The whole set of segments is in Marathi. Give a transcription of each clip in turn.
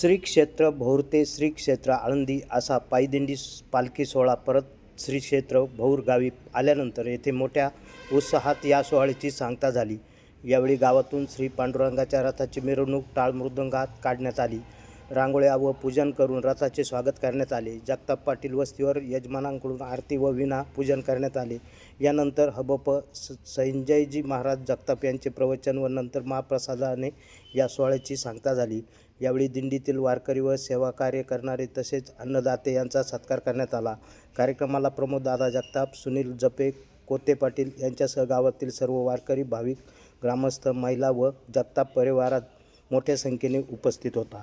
श्री क्षेत्र भौर श्री क्षेत्र आळंदी असा पायदिंडी पालखी सोहळा परत श्री क्षेत्र भौर गावी आल्यानंतर येथे मोठ्या उत्साहात या सोहळ्याची सांगता झाली. यावेळी गावातून श्री पांडुरंगाच्या रथाची मिरवणूक टाळ मृदंगात काढण्यात आली. रांगोळ्या व पूजन करून रथाचे स्वागत करण्यात आले. जगताप पाटील वस्तीवर यजमानांकडून आरती व विना पूजन करण्यात आले. यानंतर हबप स संजयजी महाराज जगताप यांचे प्रवचन व नंतर महाप्रसादाने या सोहळ्याची सांगता झाली. यावेळी दिंडीतील वारकरी व सेवाकार्य करणारे तसेच अन्नदाते यांचा सत्कार करण्यात आला. कार्यक्रमाला प्रमोददादा जगताप सुनील जपे कोते पाटील यांच्यासह गावातील सर्व वारकरी भाविक ग्रामस्थ महिला व जगताप परिवारात मोठ्या संख्येने उपस्थित होता.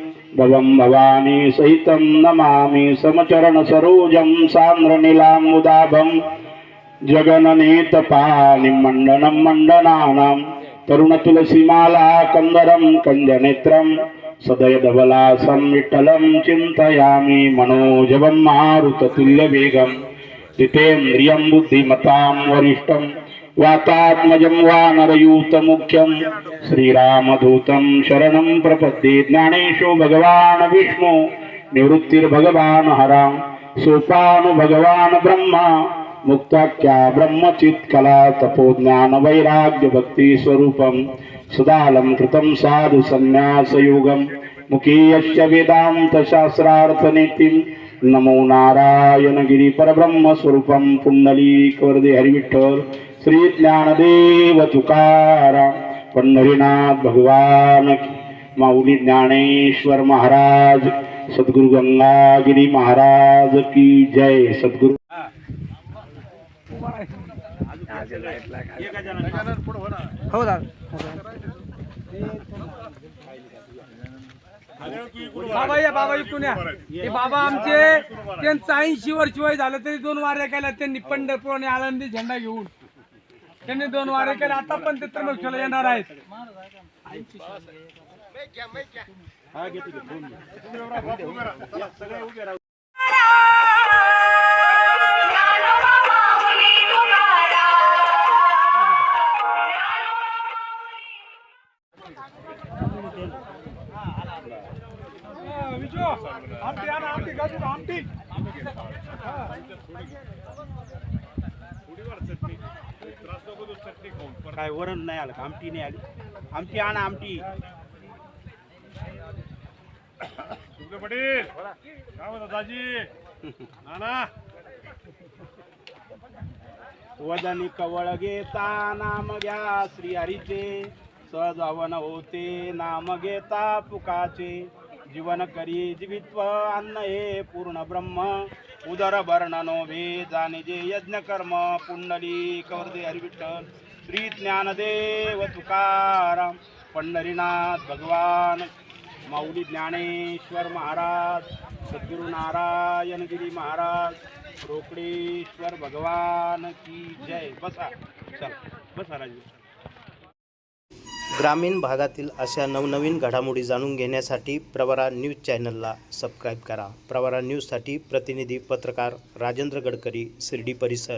భవం భవాని సహితం నమామి సమచరణ సరోజం సాంద్ర సాంద్రనిలాంబుదాభం జగననేతపాని మండనం మండనానాం తరుణ తులసిమాలా కందరం కందనేత్రం సదయధవలాసం విఠలం చింతయామి మనోజవం మారుత తుల్య వేగం జితేంద్రియం బుద్ధిమతాం వరిష్టం वातात्मजं वानरयूतमुख्यं श्रीरामदूतं शरणं प्रपद्ये ज्ञानेशो भगवान् विष्णु। निवृत्तिर्भगवान् हरा सोपान भगवान् ब्रह्मा। मुक्ताख्या ब्रह्मचित्कला तपोज्ञान वैराग्य भक्ती स्वरूपं सदालङ्कृतं साधु वेदान्तशास्त्रार्थनीतिं नमो नारायण गिरी परब्रह्मस्वरूपं पुण्डलीकवर्दे हरिविठ्ठल श्री ज्ञानदेव तुकाराम पंढरीनाथ भगवान माऊली ज्ञानेश्वर महाराज सद्गुरु गंगागिरी महाराज की जय। सद्गुरु हो दादा. बाबा या बाबा इकडून या. हे बाबा आमचे त्यांचं ऐंशी वर्ष वय झालं तरी दोन वाऱ्या केल्या त्यांनी पंढरपूर आणि आळंदी झेंडा घेऊन. त्यांनी दोन वारे केल्या. आता पण ते त्र्यंबकेश्वरला येणार आहेत. आमटी आणा आमटी गाजू आमटी काय वरण नाही आलं का? आमटी नाही आली. आमटी आणा आमटी. तुमचे पटेल काय म्हणता दाजी? नाना? वदनी कवळ घेता नाम घ्या श्री हरीचे होते नाम घेता पुकाचे. जीवन करी जीवित्व अन्न हे पूर्ण ब्रह्म. उदर वर्णनो भे जाणे जे यज्ञ कर्म पुंडली कवर्दे हरिविठ्ठल श्री ज्ञानदेव तुकाराम पंढरीनाथ भगवान माऊली ज्ञानेश्वर महाराज सद्गुरु नारायणगिरी महाराज रोकडेश्वर भगवान की जय. बसा. चल बसा राजू. ग्रामीण भागातील अशा नवनवीन घडामोडी जाणून घेण्यासाठी प्रवरा न्यूज चॅनलला सबस्क्राईब करा. प्रवरा न्यूजसाठी प्रतिनिधी पत्रकार राजेंद्र गडकरी शिर्डी परिसर.